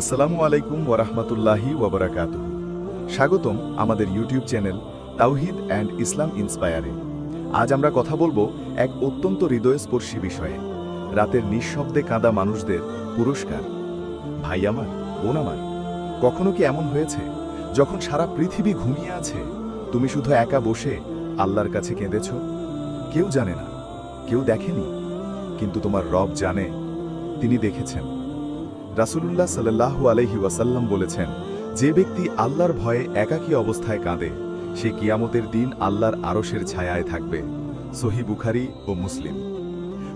আসসালামু আলাইকুম ওরহমতুল্লাহি ওবরাকাত স্বাগতম আমাদের YouTube channel Tawhid and Islam ইন্সপায়ারে। আজ আমরা কথা বলব এক অত্যন্ত হৃদয়স্পর্শী বিষয়ে, রাতের নিঃশব্দে কাঁদা মানুষদের পুরস্কার। ভাই আমার, বোন আমার, কখনো কি এমন হয়েছে, যখন সারা পৃথিবী ঘুমিয়ে আছে, তুমি শুধু একা বসে আল্লাহর কাছে কেঁদেছ? কেউ জানে না, কেউ দেখেনি, কিন্তু তোমার রব জানে, তিনি দেখেছেন। রাসূলুল্লাহ সাল্লাল্লাহু আলাইহি ওয়াসাল্লাম বলেছেন, যে ব্যক্তি আল্লাহর ভয়ে একাকী অবস্থায় কাঁদে, সে কিয়ামতের দিন আল্লাহর আরশের ছায়ায় থাকবে। সহি বুখারি ও মুসলিম।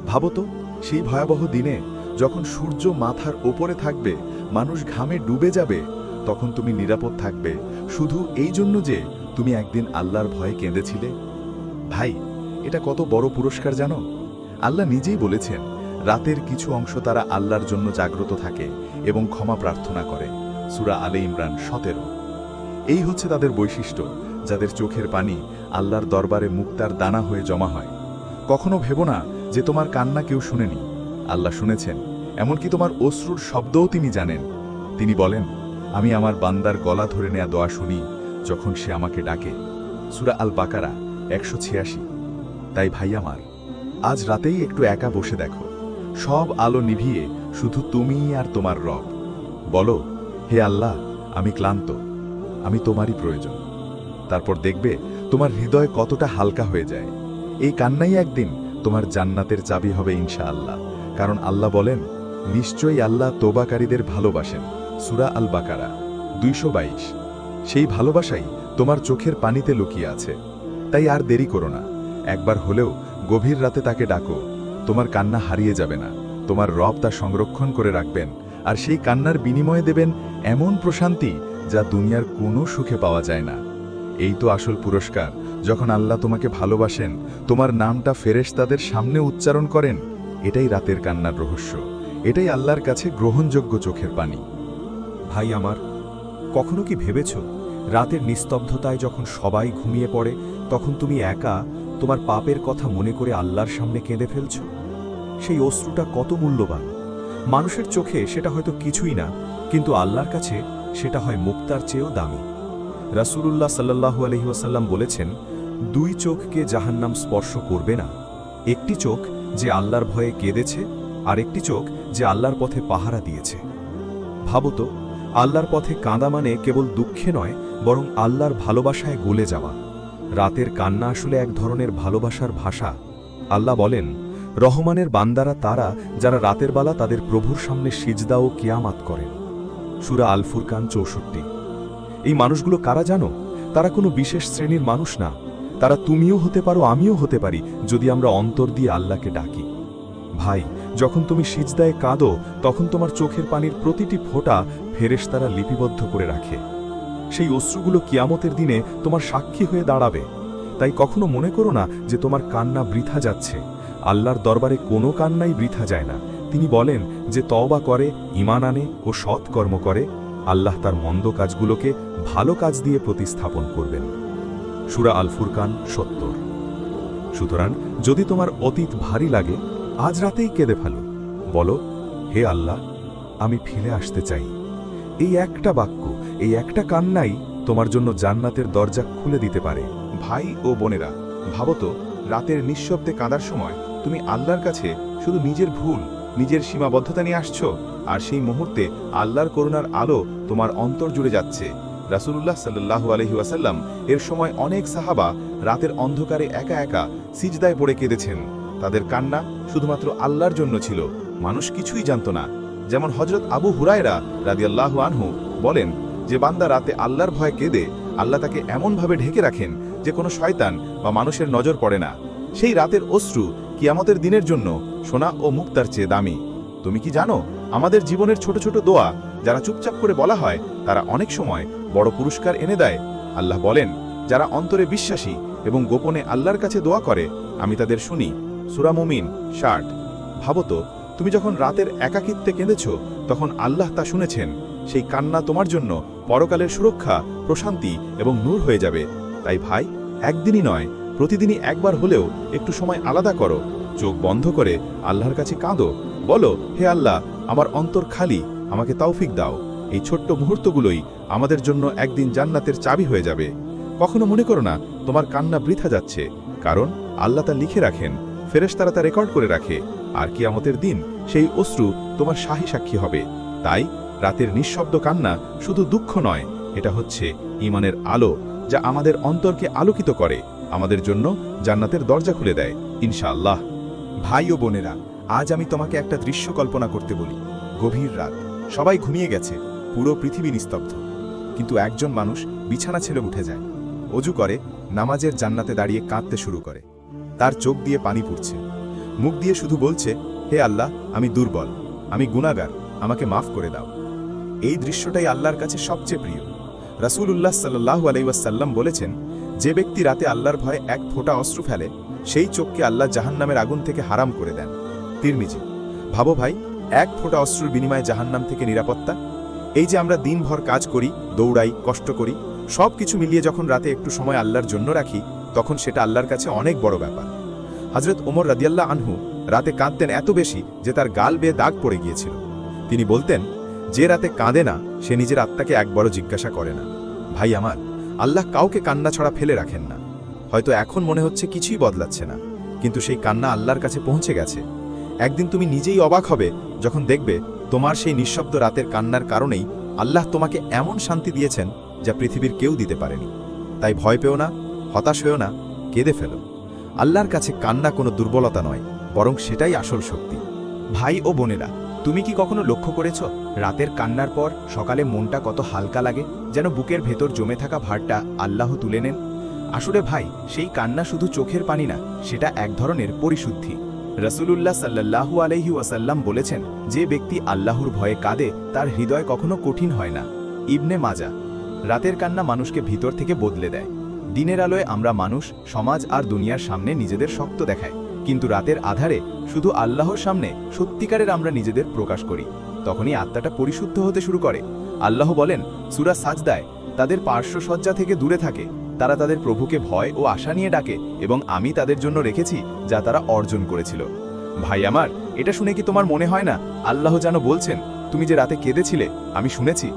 ভাবত সেই ভয়াবহ দিনে যখন সূর্য মাথার ওপরে থাকবে, মানুষ ঘামে ডুবে যাবে, তখন তুমি নিরাপদ থাকবে। শুধু এই জন্য যে তুমি একদিন আল্লাহর ভয়ে কেঁদেছিলে? ভাই, এটা কত বড় পুরস্কার জানো? আল্লাহ নিজেই বলেছেন রাতের কিছু অংশ তারা আল্লাহর জন্য জাগ্রত থাকে এবং ক্ষমা প্রার্থনা করে। সুরা আলে ইমরান সতেরো। এই হচ্ছে তাদের বৈশিষ্ট্য, যাদের চোখের পানি আল্লাহর দরবারে মুক্তার দানা হয়ে জমা হয়। কখনো ভেবো না যে তোমার কান্না কেউ শুনেনি। আল্লাহ শুনেছেন, এমনকি তোমার অশ্রুর শব্দও তিনি জানেন। তিনি বলেন, আমি আমার বান্দার গলা ধরে নেয়া দোয়া শুনি যখন সে আমাকে ডাকে। সুরা আল বাকারা একশো ছিয়াশি। তাই ভাই আমার, আজ রাতেই একটু একা বসে দেখো। সব আলো নিভিয়ে শুধু তুমি আর তোমার রব। বলো, হে আল্লাহ, আমি ক্লান্ত, আমি তোমারই প্রয়োজন। তারপর দেখবে তোমার হৃদয় কতটা হালকা হয়ে যায়। এই কান্নাই একদিন তোমার জান্নাতের চাবি হবে ইনশা আল্লাহ কারণ আল্লাহ বলেন, নিশ্চয়ই আল্লাহ তোবাকারীদের ভালোবাসেন। সুরা আল বাকারা দুইশো বাইশ। সেই ভালোবাসাই তোমার চোখের পানিতে লুকিয়ে আছে। তাই আর দেরি করো না। একবার হলেও গভীর রাতে তাকে ডাকো। তোমার কান্না হারিয়ে যাবে না। তোমার রব তা সংরক্ষণ করে রাখবেন, আর সেই কান্নার বিনিময়ে দেবেন এমন প্রশান্তি যা দুনিয়ার কোনো সুখে পাওয়া যায় না। এই তো আসল পুরস্কার, যখন আল্লাহ তোমাকে ভালোবাসেন, তোমার নামটা ফেরেশ তাদের সামনে উচ্চারণ করেন, এটাই রাতের কান্নার রহস্য, এটাই আল্লাহর কাছে গ্রহণযোগ্য চোখের পানি। ভাই আমার, কখনো কি ভেবেছ, রাতের নিস্তব্ধতায় যখন সবাই ঘুমিয়ে পড়ে, তখন তুমি একা তোমার পাপের কথা মনে করে আল্লাহর সামনে কেঁদে ফেলছ? সেই অশ্রুটা কত মূল্যবান। মানুষের চোখে সেটা হয়তো কিছুই না, কিন্তু আল্লাহর কাছে সেটা হয় মুক্তার চেয়েও দামি। রাসূলুল্লাহ সাল্লাল্লাহু আলহি ওয়াসাল্লাম বলেছেন, দুই চোখকে জাহান্নাম স্পর্শ করবে না। একটি চোখ যে আল্লাহর ভয়ে কেঁদেছে আর একটি চোখ যে আল্লাহর পথে পাহারা দিয়েছে। ভাবত আল্লাহর পথে কাঁদা মানে কেবল দুঃখে নয়, বরং আল্লাহর ভালোবাসায় গলে যাওয়া। রাতের কান্না আসলে এক ধরনের ভালোবাসার ভাষা। আল্লাহ বলেন রহমানের বান্দারা তারা যারা রাতের বেলা তাদের প্রভুর সামনে সিজদা ও কিয়ামাত করেন। সুরা আল ফুরকান চৌষট্টি। এই মানুষগুলো কারা জানো? তারা কোনো বিশেষ শ্রেণির মানুষ না। তারা তুমিও হতে পারো, আমিও হতে পারি, যদি আমরা অন্তর দিয়ে আল্লাহকে ডাকি। ভাই, যখন তুমি সিজদায় কাঁদো, তখন তোমার চোখের পানির প্রতিটি ফোঁটা ফেরেশতারা লিপিবদ্ধ করে রাখে। সেই অশ্রুগুলো কিয়ামতের দিনে তোমার সাক্ষী হয়ে দাঁড়াবে। তাই কখনো মনে করো না যে তোমার কান্না বৃথা যাচ্ছে। আল্লাহর দরবারে কোনো কান্নাই বৃথা যায় না। তিনি বলেন যে তওবা করে ইমান আনে ও সৎ কর্ম করে, আল্লাহ তার মন্দ কাজগুলোকে ভালো কাজ দিয়ে প্রতিস্থাপন করবেন। সুরা আল ফুরকান সত্তর। সুতরাং যদি তোমার অতীত ভারী লাগে, আজ রাতেই কেঁদে ফেলো। বলো, হে আল্লাহ, আমি ফিরে আসতে চাই। এই একটা বাক্য, এই একটা কান্নাই তোমার জন্য জান্নাতের দরজা খুলে দিতে পারে। ভাই ও বোনেরা ভাবতো রাতের নিঃশব্দে কাঁদার সময় তুমি আল্লাহর কাছে শুধু নিজের ভুল, নিজের সীমাবদ্ধতা নিয়ে আসছো, আর সেই মুহূর্তে আল্লাহর করুণার আলো তোমার অন্তর জুড়ে যাচ্ছে। রাসূলুল্লাহ সাল্লাল্লাহু আলাইহি ওয়াসাল্লাম এর সময় অনেক সাহাবা রাতের অন্ধকারে একা একা সিজদায় পড়ে কেঁদেছেন। তাদের কান্না শুধুমাত্র আল্লাহর জন্য ছিল, মানুষ কিছুই জানত না। যেমন হজরত আবু হুরায়রা রাদিয়াল্লাহু আনহু বলেন, যে বান্দা রাতে আল্লাহর ভয়ে কেঁদে, আল্লাহ তাকে এমনভাবে ঢেকে রাখেন যে কোনো শয়তান বা মানুষের নজর পড়ে না। সেই রাতের অশ্রু কিয়ামতের দিনের জন্য সোনা ও মুক্তার চেয়ে দামি। তুমি কি জানো, আমাদের জীবনের ছোট ছোট দোয়া যারা চুপচাপ করে বলা হয়, তারা অনেক সময় বড় পুরস্কার এনে দেয়। আল্লাহ বলেন, যারা অন্তরে বিশ্বাসী এবং গোপনে আল্লাহর কাছে দোয়া করে, আমি তাদের শুনি। সুরামুমিন ষাট। ভাবতো তুমি যখন রাতের একাকিত্বে কেঁদেছ, তখন আল্লাহ তা শুনেছেন। সেই কান্না তোমার জন্য পরকালের সুরক্ষা, প্রশান্তি এবং নূর হয়ে যাবে। তাই ভাই, একদিনই নয় প্রতিদিনই একবার হলেও একটু সময় আলাদা করো, চোখ বন্ধ করে আল্লাহর কাছে কাঁদো, বলো, হে আল্লাহ, আমার অন্তর খালি, আমাকে তৌফিক দাও। এই ছোট্ট মুহূর্তগুলোই আমাদের জন্য একদিন জান্নাতের চাবি হয়ে যাবে। কখনো মনে করো না, তোমার কান্না বৃথা যাচ্ছে, কারণ আল্লাহ তা লিখে রাখেন, ফেরেশতারা তা রেকর্ড করে রাখে, আর কিয়ামতের দিন সেই অশ্রু তোমার শাহী সাক্ষী হবে। তাই রাতের নিঃশব্দ কান্না শুধু দুঃখ নয়, এটা হচ্ছে ইমানের আলো, যা আমাদের অন্তরকে আলোকিত করে। আমাদের জন্য জান্নাতের দরজা খুলে দেয়, ইনশাআল্লাহ। ভাই ও বোনেরা, আজ আমি তোমাকে একটা দৃশ্য কল্পনা করতে বলি। গভীর রাত, সবাই ঘুমিয়ে গেছে, পুরো পৃথিবী নিস্তব্ধ। কিন্তু একজন মানুষ বিছানা ছেড়ে উঠে যায়, অজু করে, নামাজের জান্নাতে দাঁড়িয়ে কাঁদতে শুরু করে। তার চোখ দিয়ে পানি পড়ছে, মুখ দিয়ে শুধু বলছে, হে আল্লাহ, আমি দুর্বল, আমি গুণাগার আমাকে মাফ করে দাও। এই দৃশ্যটাই আল্লাহর কাছে সবচেয়ে প্রিয়। রাসূলুল্লাহ সাল্লাহু আলাইসাল্লাম বলেছেন যে ব্যক্তি রাতে আল্লাহর ভয়ে এক ফোঁটা অস্ত্র ফেলে, সেই চোখকে আল্লাহ জাহান্নামের আগুন থেকে হারাম করে দেন। তিরমিজি, ভাবো ভাই, এক ফোঁটা অশ্রুর বিনিময়ে জাহান্নাম থেকে নিরাপত্তা? এই যে আমরা দিনভর কাজ করি, দৌড়াই, কষ্ট করি সব কিছু মিলিয়ে যখন রাতে একটু সময় আল্লাহর জন্য রাখি, তখন সেটা আল্লাহর কাছে অনেক বড় ব্যাপার। হজরত ওমর রাদিয়াল্লাহ আনহু রাতে কাঁদতেন এত বেশি যে তার গাল বেয়ে দাগ পড়ে গিয়েছিল। তিনি বলতেন, যে রাতে কাঁদে না, সে নিজের আত্মাকে একবারও জিজ্ঞাসা করে না। ভাই আমার আল্লাহ কাউকে কান্না ছড়া ফেলে রাখেন না। হয়তো এখন মনে হচ্ছে কিছুই বদলাচ্ছে না, কিন্তু সেই কান্না আল্লাহর কাছে পৌঁছে গেছে। একদিন তুমি নিজেই অবাক হবে যখন দেখবে তোমার সেই নিঃশব্দ রাতের কান্নার কারণেই আল্লাহ তোমাকে এমন শান্তি দিয়েছেন যা পৃথিবীর কেউ দিতে পারেনি। তাই ভয় পেও না, হতাশ হয়েও না, কেঁদে ফেলো। আল্লাহর কাছে কান্না কোনো দুর্বলতা নয়, বরং সেটাই আসল শক্তি। ভাই ও বোনেরা তুমি কি কখনো লক্ষ্য করেছ, রাতের কান্নার পর সকালে মনটা কত হালকা লাগে, যেন বুকের ভেতর জমে থাকা ভারটা আল্লাহ তুলে নেন? আসলে ভাই, সেই কান্না শুধু চোখের পানি না, সেটা এক ধরনের পরিশুদ্ধি। রসুলুল্লাহ সাল্লাহু আলহি ওয়াসাল্লাম বলেছেন, যে ব্যক্তি আল্লাহর ভয়ে কাঁদে, তার হৃদয় কখনো কঠিন হয় না। ইবনে মাজা, রাতের কান্না মানুষকে ভিতর থেকে বদলে দেয়। দিনের আলোয় আমরা মানুষ, সমাজ আর দুনিয়ার সামনে নিজেদের শক্ত দেখায়। কিন্তু রাতের আধারে শুধু আল্লাহর সামনে সত্যিকারের আমরা নিজেদের প্রকাশ করি। তখনই আত্মাটা পরিশুদ্ধ হতে শুরু করে। আল্লাহ বলেন, সুরা সাজদায় তাদের পার্শ্বসজ্জা থেকে দূরে থাকে। তারা তাদের প্রভুকে ভয় ও আশা নিয়ে ডাকে এবং আমি তাদের জন্য রেখেছি যা তারা অর্জন করেছিল। ভাই আমার, এটা শুনে কি তোমার মনে হয় না আল্লাহ যেন বলছেন, তুমি যে রাতে কেঁদেছিলে, আমি শুনেছি।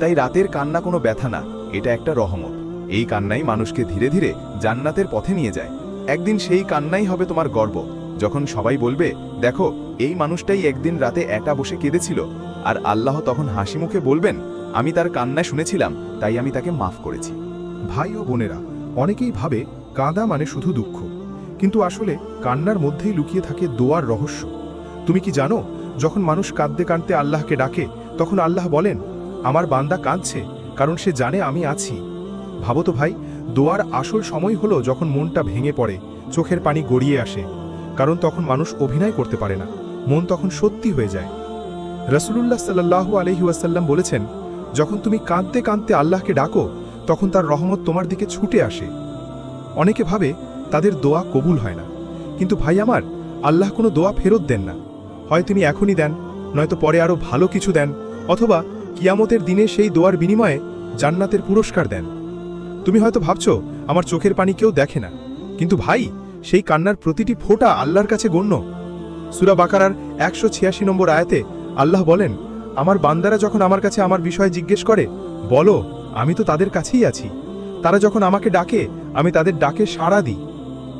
তাই রাতের কান্না কোনো ব্যথা না, এটা একটা রহমত। এই কান্নাই মানুষকে ধীরে ধীরে জান্নাতের পথে নিয়ে যায়। একদিন সেই কান্নাই হবে তোমার গর্ব। যখন সবাই বলবে, দেখো, এই মানুষটাই একদিন রাতে একা বসে কেঁদেছিল। আর আল্লাহ তখন হাসি মুখে বলবেন, আমি তার কান্না শুনেছিলাম, তাই আমি তাকে মাফ করেছি। ভাই ও বোনেরা, অনেকেই ভাবে কাঁদা মানে শুধু দুঃখ। কিন্তু আসলে কান্নার মধ্যেই লুকিয়ে থাকে দোয়ার রহস্য। তুমি কি জানো, যখন মানুষ কাঁদতে কাঁদতে আল্লাহকে ডাকে, তখন আল্লাহ বলেন, আমার বান্দা কাঁদছে, কারণ সে জানে আমি আছি। ভাবো তো ভাই দোয়ার আসল সময় হলো যখন মনটা ভেঙে পড়ে, চোখের পানি গড়িয়ে আসে। কারণ তখন মানুষ অভিনয় করতে পারে না, মন তখন সত্যি হয়ে যায়। রসুলুল্লাহ সাল্লাহু আলহি ওয়াসাল্লাম বলেছেন, যখন তুমি কাঁদতে কাঁদতে আল্লাহকে ডাকো, তখন তার রহমত তোমার দিকে ছুটে আসে। অনেকে ভাবে, তাদের দোয়া কবুল হয় না। কিন্তু ভাই আমার, আল্লাহ কোনো দোয়া ফেরত দেন না। হয় তিনি এখনই দেন, নয়তো পরে আরও ভালো কিছু দেন, অথবা কিয়ামতের দিনে সেই দোয়ার বিনিময়ে জান্নাতের পুরস্কার দেন। তুমি হয়তো ভাবছ, আমার চোখের পানি কেউ দেখে না। কিন্তু ভাই, সেই কান্নার প্রতিটি ফোঁটা আল্লাহর কাছে গণ্য। সুরা বাকারার একশো ছিয়াশি নম্বর আয়াতে আল্লাহ বলেন, আমার বান্দারা যখন আমার কাছে আমার বিষয়ে জিজ্ঞেস করে, বলো, আমি তো তাদের কাছেই আছি। তারা যখন আমাকে ডাকে, আমি তাদের ডাকে সাড়া দিই।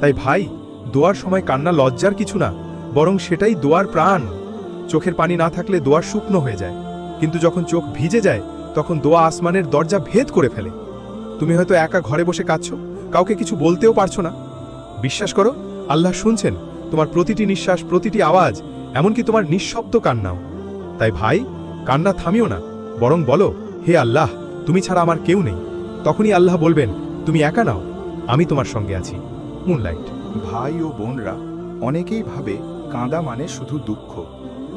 তাই ভাই, দোয়ার সময় কান্না লজ্জার কিছু না, বরং সেটাই দোয়ার প্রাণ। চোখের পানি না থাকলে দোয়ার শুকনো হয়ে যায়। কিন্তু যখন চোখ ভিজে যায়, তখন দোয়া আসমানের দরজা ভেদ করে ফেলে। তুমি হয়তো একা ঘরে বসে কাঁদছ, কাউকে কিছু বলতেও পারছ না। বিশ্বাস করো, আল্লাহ শুনছেন, তোমার প্রতিটি নিঃশ্বাস, প্রতিটি আওয়াজ, এমনকি তোমার নিঃশব্দ কান্নাও। তাই ভাই, কান্না থামিও না, বরং বলো, হে আল্লাহ, তুমি ছাড়া আমার কেউ নেই। তখনই আল্লাহ বলবেন, তুমি একা নাও, আমি তোমার সঙ্গে আছি। মুনলাইট ভাই ও বোনরা অনেকেই ভাবে কাঁদা মানে শুধু দুঃখ,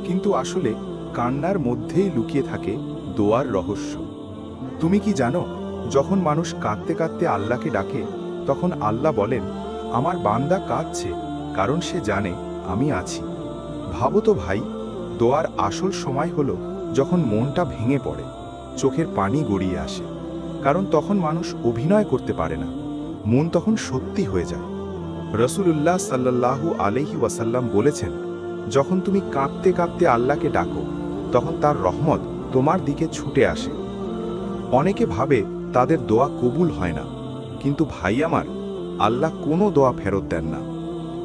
কিন্তু আসলে কান্নার মধ্যেই লুকিয়ে থাকে দোয়ার রহস্য। তুমি কি জানো যখন মানুষ কাঁদতে কাঁদতে আল্লাহকে ডাকে, তখন আল্লাহ বলেন, আমার বান্দা কাঁদছে, কারণ সে জানে আমি আছি। ভাবো তো ভাই, দোয়ার আসল সময় হলো যখন মনটা ভেঙে পড়ে, চোখের পানি গড়িয়ে আসে। কারণ তখন মানুষ অভিনয় করতে পারে না, মন তখন সত্যি হয়ে যায়। রসুলুল্লাহ সাল্লাল্লাহু আলহি ওয়াসাল্লাম বলেছেন, যখন তুমি কাঁদতে কাঁদতে আল্লাহকে ডাকো, তখন তার রহমত তোমার দিকে ছুটে আসে। অনেকে ভাবে তাদের দোয়া কবুল হয় না। কিন্তু ভাই আমার, আল্লাহ কোনো দোয়া ফেরত দেন না।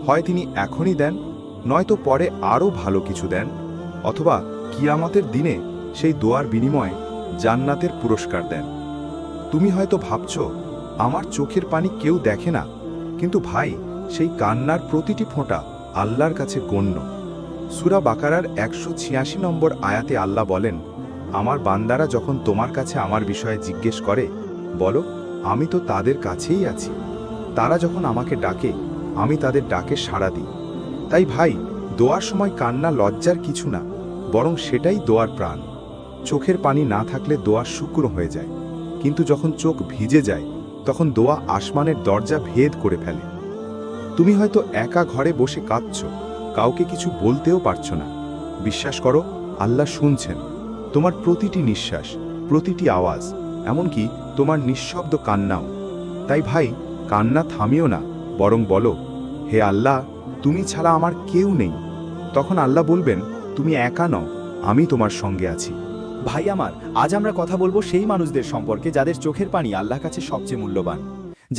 হয় তিনি এখনই দেন, নয়তো পরে আরও ভালো কিছু দেন, অথবা কিয়ামতের দিনে সেই দোয়ার বিনিময়ে জান্নাতের পুরস্কার দেন। তুমি হয়তো ভাবছ, আমার চোখের পানি কেউ দেখে না, কিন্তু ভাই, সেই কান্নার প্রতিটি ফোঁটা আল্লাহর কাছে গণ্য। সুরা বাকারার একশো ছিয়াশি নম্বর আয়াতে আল্লাহ বলেন আমার বান্দারা যখন তোমার কাছে আমার বিষয়ে জিজ্ঞেস করে, বলো, আমি তো তাদের কাছেই আছি। তারা যখন আমাকে ডাকে, আমি তাদের ডাকে সাড়া দিই। তাই ভাই, দোয়ার সময় কান্না লজ্জার কিছু না, বরং সেটাই দোয়ার প্রাণ। চোখের পানি না থাকলে দোয়া শুকনো হয়ে যায়, কিন্তু যখন চোখ ভিজে যায়, তখন দোয়া আসমানের দরজা ভেদ করে ফেলে। তুমি হয়তো একা ঘরে বসে কাঁদছ, কাউকে কিছু বলতেও পারছ না। বিশ্বাস করো, আল্লাহ শুনছেন। তোমার প্রতিটি নিঃশ্বাস, প্রতিটি আওয়াজ, এমনকি তোমার নিঃশব্দ কান্নাও। তাই ভাই, কান্না থামিও না, বরং বলো, হে আল্লাহ, তুমি ছাড়া আমার কেউ নেই। তখন আল্লাহ বলবেন, তুমি একা নও, আমি তোমার সঙ্গে আছি। ভাই আমার, আজ আমরা কথা বলব সেই মানুষদের সম্পর্কে যাদের চোখের পানি আল্লাহ কাছে সবচেয়ে মূল্যবান।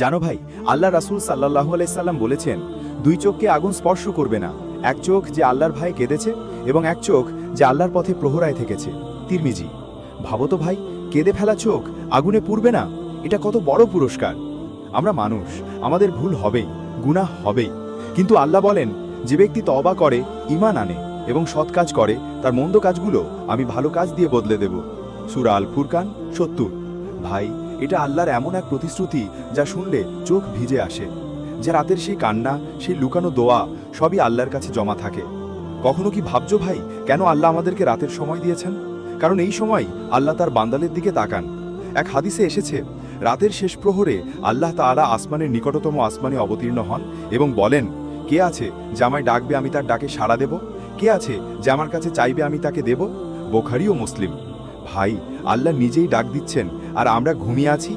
জানো ভাই, আল্লাহ রাসূল সাল্লাহ আলাইসাল্লাম বলেছেন, দুই চোখকে আগুন স্পর্শ করবে না, এক চোখ যে আল্লাহর ভাই কেঁদেছে এবং এক চোখ যে আল্লাহর পথে প্রহরায় থেকেছে। তিরমিজি ভাবো তো ভাই, কেঁদে ফেলা চোখ, আগুনে পুড়বে না? এটা কত বড় পুরস্কার। আমরা মানুষ, আমাদের ভুল হবেই, গুনাহ হবেই। কিন্তু আল্লাহ বলেন, যে ব্যক্তি তবা করে, ঈমান আনে এবং সৎ কাজ করে, তার মন্দ কাজগুলো আমি ভালো কাজ দিয়ে বদলে দেব। সুরা আল ফুরকান সত্তর। ভাই, এটা আল্লাহর এমন এক প্রতিশ্রুতি যা শুনলে চোখ ভিজে আসে। যে রাতের সেই কান্না, সেই লুকানো দোয়া, সবই আল্লাহর কাছে জমা থাকে। কখনো কি ভাবছ ভাই, কেন আল্লাহ আমাদেরকে রাতের সময় দিয়েছেন? কারণ এই সময় আল্লাহ তার বান্দালের দিকে তাকান। এক হাদিসে এসেছে, রাতের শেষ প্রহরে আল্লাহ তাআলা আসমানের নিকটতম আসমানে অবতীর্ণ হন এবং বলেন, কে আছে যে আমায় ডাকবে আমি তার ডাকে সাড়া দেব? কে আছে যে আমার কাছে চাইবে আমি তাকে দেব? বোখারি ও মুসলিম, ভাই, আল্লাহ নিজেই ডাক দিচ্ছেন, আর আমরা ঘুমিয়ে আছি।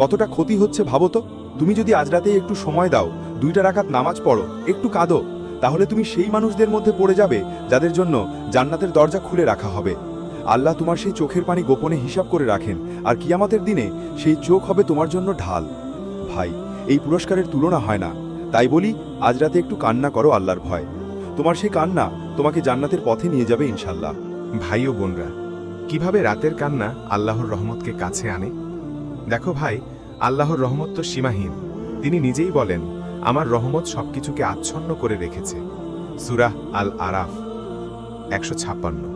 কতটা ক্ষতি হচ্ছে ভাবো তো। তুমি যদি আজ রাতে একটু সময় দাও, দুইটা রাকাত নামাজ পড়ো, একটু কাঁদো, তাহলে তুমি সেই মানুষদের মধ্যে পড়ে যাবে যাদের জন্য জান্নাতের দরজা খুলে রাখা হবে। আল্লাহ তোমার সেই চোখের পানি গোপনে হিসাব করে রাখেন, আর কিয়ামতের দিনে সেই চোখ হবে তোমার জন্য ঢাল। ভাই, এই পুরস্কারের তুলনা হয় না। তাই বলি, আজ রাতে একটু কান্না করো আল্লাহর ভয়। তোমার সেই কান্না তোমাকে জান্নাতের পথে নিয়ে যাবে ইনশাল্লাহ ভাই ও বোনরা, কীভাবে রাতের কান্না আল্লাহর রহমতকে কাছে আনে? দেখো ভাই, আল্লাহর রহমত তো সীমাহীন। তিনি নিজেই বলেন, আমার রহমত সবকিছুকে আচ্ছন্ন করে রেখেছে। সুরাহ আল আরাফ একশো ছাপ্পান্ন।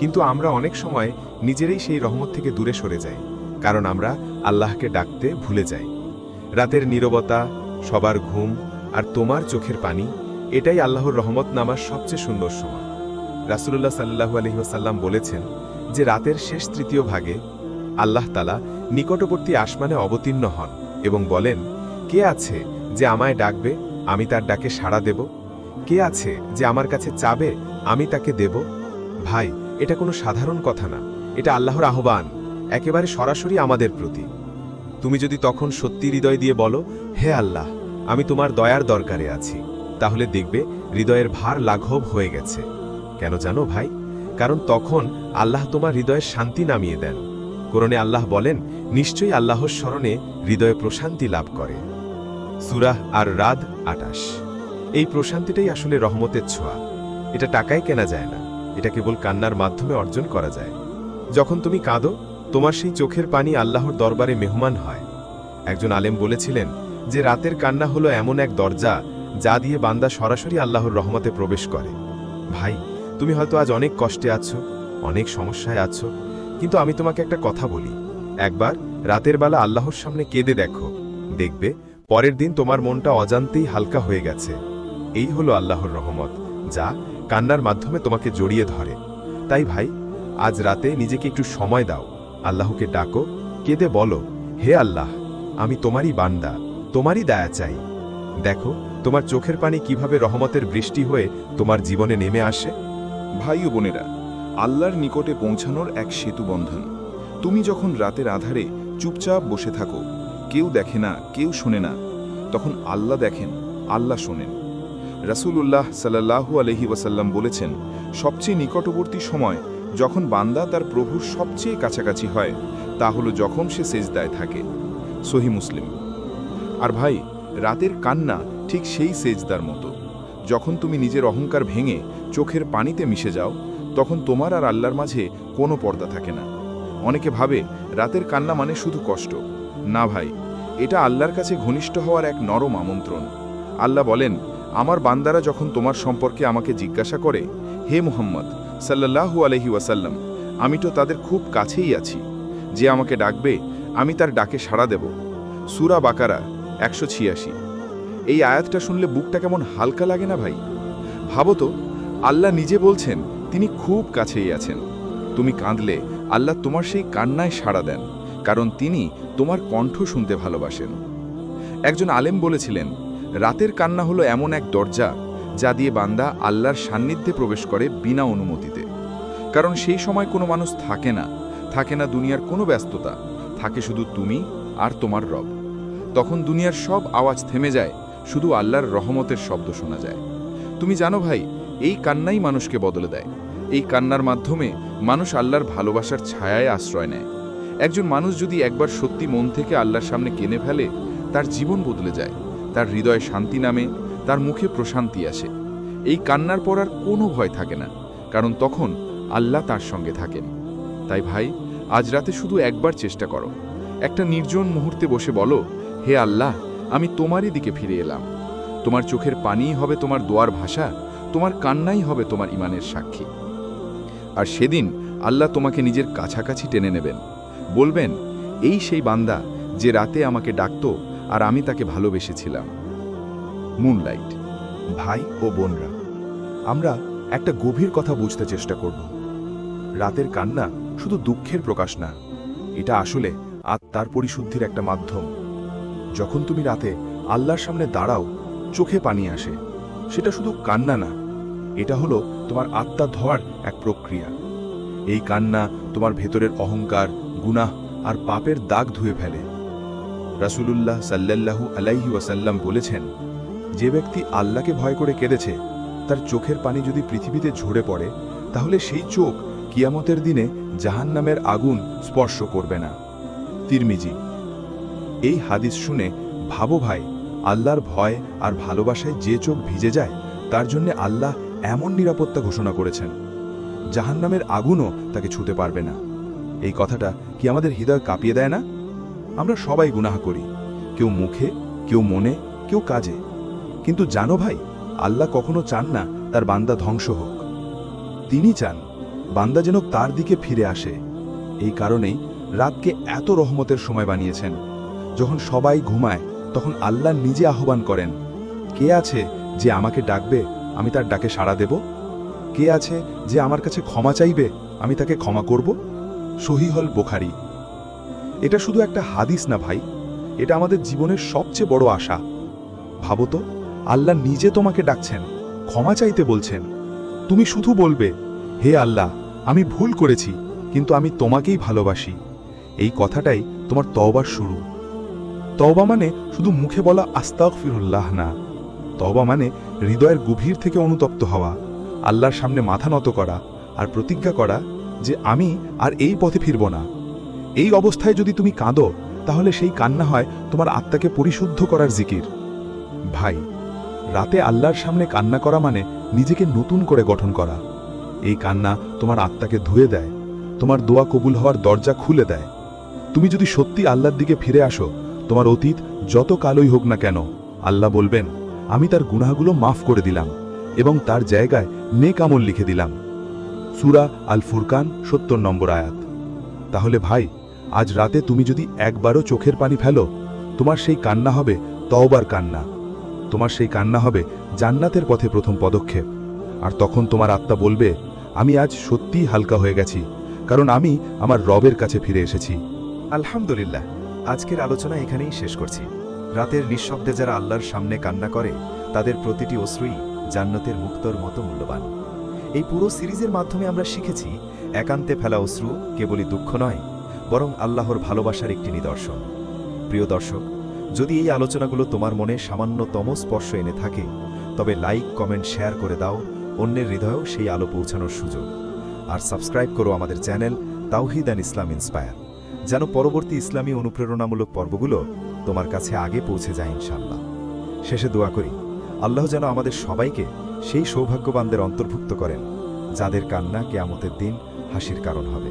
কিন্তু আমরা অনেক সময় নিজেরাই সেই রহমত থেকে দূরে সরে যাই, কারণ আমরা আল্লাহকে ডাকতে ভুলে যাই। রাতের নীরবতা, সবার ঘুম আর তোমার চোখের পানি, এটাই আল্লাহর রহমত নামার সবচেয়ে সুন্দর সময়। রাসুল্লাহ সাল্লাহু আলহিহাসাল্লাম বলেছেন যে রাতের শেষ তৃতীয় ভাগে আল্লাহ তালা নিকটবর্তী আসমানে অবতীর্ণ হন এবং বলেন, কে আছে যে আমায় ডাকবে, আমি তার ডাকে সাড়া দেব? কে আছে যে আমার কাছে চাবে, আমি তাকে দেব? ভাই এটা কোনো সাধারণ কথা না। এটা আল্লাহর আহ্বান, একেবারে সরাসরি আমাদের প্রতি। তুমি যদি তখন সত্যি হৃদয় দিয়ে বলো, হে আল্লাহ, আমি তোমার দয়ার দরকারে আছি। তাহলে দেখবে হৃদয়ের ভার লাঘব হয়ে গেছে। কেন জানো ভাই? কারণ তখন আল্লাহ তোমার হৃদয়ের শান্তি নামিয়ে দেন। কোরণে আল্লাহ বলেন, নিশ্চয়ই আল্লাহর স্মরণে হৃদয়ে প্রশান্তি লাভ করে। সুরাহ আর রাদ আটাশ। এই প্রশান্তিটাই আসলে রহমতের ছোঁয়া। এটা টাকায় কেনা যায় না। এটা কেবল কান্নার মাধ্যমে অর্জন করা যায়। যখন তুমি কাঁদো, তোমার সেই চোখের পানি আল্লাহর দরবারে মেহমান হয়। একজন আলেম বলেছিলেন যে রাতের কান্না হলো এমন এক দরজা যা দিয়ে বান্দা সরাসরি আল্লাহর রহমতে প্রবেশ করে। ভাই, তুমি হয়তো আজ অনেক কষ্টে আছো, অনেক সমস্যায় আছো, কিন্তু আমি তোমাকে একটা কথা বলি। একবার রাতের বেলা আল্লাহর সামনে কেঁদে দেখো। দেখবে পরের দিন তোমার মনটা অজান্তেই হালকা হয়ে গেছে। এই হলো আল্লাহর রহমত, যা কান্নার মাধ্যমে তোমাকে জড়িয়ে ধরে। তাই ভাই, আজ রাতে নিজেকে একটু সময় দাও। আল্লাহকে ডাকো, কেঁদে বলো, হে আল্লাহ, আমি তোমারই বান্দা, তোমারই দায়া চাই। দেখো, তোমার চোখের পানি কীভাবে রহমতের বৃষ্টি হয়ে তোমার জীবনে নেমে আসে? ভাই ও বোনেরা, আল্লাহর নিকটে পৌঁছানোর এক সেতু বন্ধন। তুমি যখন রাতের আধারে চুপচাপ বসে থাকো, কেউ দেখে না, কেউ শোনে না, তখন আল্লাহ দেখেন, আল্লাহ শোনেন। রাসূলুল্লাহ সাল্লাল্লাহু আলহি ওয়াসাল্লাম বলেছেন, সবচেয়ে নিকটবর্তী সময় যখন বান্দা তার প্রভুর সবচেয়ে কাছাকাছি হয়, তা হলো যখন সে সেজদায় থাকে। সহি মুসলিম। আর ভাই, রাতের কান্না ঠিক সেই সেজদার মতো। যখন তুমি নিজের অহংকার ভেঙে চোখের পানিতে মিশে যাও, তখন তোমার আর আল্লাহর মাঝে কোনো পর্দা থাকে না। অনেকে ভাবে, রাতের কান্না মানে শুধু কষ্ট। না ভাই, এটা আল্লাহর কাছে ঘনিষ্ঠ হওয়ার এক নরম আমন্ত্রণ। আল্লাহ বলেন আমার বান্দারা যখন তোমার সম্পর্কে আমাকে জিজ্ঞাসা করে, হে মুহাম্মদ, সাল্লাল্লাহু আলহি ওয়াসাল্লাম, আমি তো তাদের খুব কাছেই আছি। যে আমাকে ডাকবে, আমি তার ডাকে সাড়া দেব। সুরা বাকারা, একশো ছিয়াশি। এই আয়াতটা শুনলে বুকটা কেমন হালকা লাগে না ভাই? ভাবো তো, আল্লাহ নিজে বলছেন, তিনি খুব কাছেই আছেন। তুমি কাঁদলে, আল্লাহ তোমার সেই কান্নায় সাড়া দেন, কারণ তিনি তোমার কণ্ঠ শুনতে ভালোবাসেন। একজন আলেম বলেছিলেন রাতের কান্না হলো এমন এক দরজা যা দিয়ে বান্দা আল্লাহর সান্নিধ্যে প্রবেশ করে বিনা অনুমতিতে। কারণ সেই সময় কোনো মানুষ থাকে না থাকে না দুনিয়ার কোনো ব্যস্ততা, থাকে শুধু তুমি আর তোমার রব। তখন দুনিয়ার সব আওয়াজ থেমে যায়, শুধু আল্লাহর রহমতের শব্দ শোনা যায়। তুমি জানো ভাই, এই কান্নাই মানুষকে বদলে দেয়। এই কান্নার মাধ্যমে মানুষ আল্লাহর ভালোবাসার ছায়ায় আশ্রয় নেয়। একজন মানুষ যদি একবার সত্যি মন থেকে আল্লাহর সামনে কেনে ফেলে, তার জীবন বদলে যায়। তার হৃদয়ে শান্তি নামে, তার মুখে প্রশান্তি আসে। এই কান্নার পর আর কোনো ভয় থাকে না, কারণ তখন আল্লাহ তার সঙ্গে থাকেন। তাই ভাই, আজ রাতে শুধু একবার চেষ্টা করো। একটা নির্জন মুহূর্তে বসে বলো, হে আল্লাহ, আমি তোমারই দিকে ফিরে এলাম। তোমার চোখের পানিই হবে তোমার দোয়ার ভাষা, তোমার কান্নাই হবে তোমার ইমানের সাক্ষী। আর সেদিন আল্লাহ তোমাকে নিজের কাছাকাছি টেনে নেবেন। বলবেন, এই সেই বান্দা যে রাতে আমাকে ডাকত আর আমি তাকে ভালোবেসেছিলাম। মুনলাইট ভাই ও বোনরা। আমরা একটা গভীর কথা বুঝতে চেষ্টা করব। রাতের কান্না শুধু দুঃখের প্রকাশ না, এটা আসলে আত্মার পরিশুদ্ধির একটা মাধ্যম। যখন তুমি রাতে আল্লাহর সামনে দাঁড়াও, চোখে পানি আসে, সেটা শুধু কান্না না, এটা হলো তোমার আত্মা ধোয়ার এক প্রক্রিয়া। এই কান্না তোমার ভেতরের অহংকার, গুনাহ আর পাপের দাগ ধুয়ে ফেলে। রাসূলুল্লাহ সাল্লাল্লাহু আলাইহি ওয়াসাল্লাম বলেছেন, যে ব্যক্তি আল্লাহকে ভয় করে কেঁদেছে, তার চোখের পানি যদি পৃথিবীতে ঝরে পড়ে, তাহলে সেই চোখ কিয়ামতের দিনে জাহান্নামের আগুন স্পর্শ করবে না। তিরমিজি, এই হাদিস শুনে ভাবো ভাই, আল্লাহর ভয় আর ভালোবাসায় যে চোখ ভিজে যায়, তার জন্য আল্লাহ এমন নিরাপত্তা ঘোষণা করেছেন, জাহান্নামের আগুনও তাকে ছুতে পারবে না। এই কথাটা কি আমাদের হৃদয় কাঁপিয়ে দেয় না? আমরা সবাই গুনাহ করি। কেউ মুখে, কেউ মনে, কেউ কাজে। কিন্তু জানো ভাই, আল্লাহ কখনো চান না তার বান্দা ধ্বংস হোক। তিনি চান, বান্দা যেন তার দিকে ফিরে আসে। এই কারণেই রাতকে এত রহমতের সময় বানিয়েছেন। যখন সবাই ঘুমায়, তখন আল্লাহ নিজে আহ্বান করেন, কে আছে যে আমাকে ডাকবে? আমি তার ডাকে সাড়া দেব? কে আছে যে আমার কাছে ক্ষমা চাইবে? আমি তাকে ক্ষমা করব? সহিহল বোখারি এটা শুধু একটা হাদিস না ভাই, এটা আমাদের জীবনের সবচেয়ে বড় আশা। ভাবো তো, আল্লাহ নিজে তোমাকে ডাকছেন, ক্ষমা চাইতে বলছেন। তুমি শুধু বলবে, হে আল্লাহ, আমি ভুল করেছি, কিন্তু আমি তোমাকেই ভালোবাসি। এই কথাটাই তোমার তওবার শুরু। তওবা মানে শুধু মুখে বলা আস্তাক ফিরুল্লাহ না। তওবা মানে হৃদয়ের গভীর থেকে অনুতপ্ত হওয়া, আল্লাহর সামনে মাথা নত করা আর প্রতিজ্ঞা করা যে আমি আর এই পথে ফিরব না। এই অবস্থায় যদি তুমি কাঁদো, তাহলে সেই কান্না হয় তোমার আত্মাকে পরিশুদ্ধ করার জিকির। ভাই, রাতে আল্লাহর সামনে কান্না করা মানে নিজেকে নতুন করে গঠন করা। এই কান্না তোমার আত্মাকে ধুয়ে দেয়, তোমার দোয়া কবুল হওয়ার দরজা খুলে দেয়। তুমি যদি সত্যি আল্লাহর দিকে ফিরে আসো, তোমার অতীত যত কালোই হোক না কেন, আল্লাহ বলবেন, আমি তার গুনাহগুলো মাফ করে দিলাম এবং তার জায়গায় নেক আমল লিখে দিলাম। সুরা আল ফুরকান সত্তর নম্বর আয়াত। তাহলে ভাই আজ রাতে তুমি যদি একবারও চোখের পানি ফেলো, তোমার সেই কান্না হবে তওবার কান্না। তোমার সেই কান্না হবে জান্নাতের পথে প্রথম পদক্ষেপ। আর তখন তোমার আত্মা বলবে, আমি আজ সত্যিই হালকা হয়ে গেছি, কারণ আমি আমার রবের কাছে ফিরে এসেছি। আলহামদুলিল্লাহ, আজকের আলোচনা এখানেই শেষ করছি। রাতের নিঃশব্দে যারা আল্লাহর সামনে কান্না করে, তাদের প্রতিটি অশ্রুই জান্নাতের মুক্তর মতো মূল্যবান। এই পুরো সিরিজের মাধ্যমে আমরা শিখেছি, একান্তে ফেলা অশ্রু কেবলই দুঃখ নয় বরং আল্লাহর ভালোবাসার একটি নিদর্শন। প্রিয় দর্শক, যদি এই আলোচনাগুলো তোমার মনে সামান্যতম স্পর্শ এনে থাকে, তবে লাইক, কমেন্ট, শেয়ার করে দাও, অন্যের হৃদয়েও সেই আলো পৌঁছানোর সুযোগ। আর সাবস্ক্রাইব করো আমাদের চ্যানেল তাওহিদ অ্যান্ড ইসলাম ইন্সপায়ার, যেন পরবর্তী ইসলামী অনুপ্রেরণামূলক পর্বগুলো তোমার কাছে আগে পৌঁছে যায় ইনশাল্লাহ শেষে দোয়া করি, আল্লাহ যেন আমাদের সবাইকে সেই সৌভাগ্যবানদের অন্তর্ভুক্ত করেন, যাদের কান্না কেয়ামতের দিন হাসির কারণ হবে।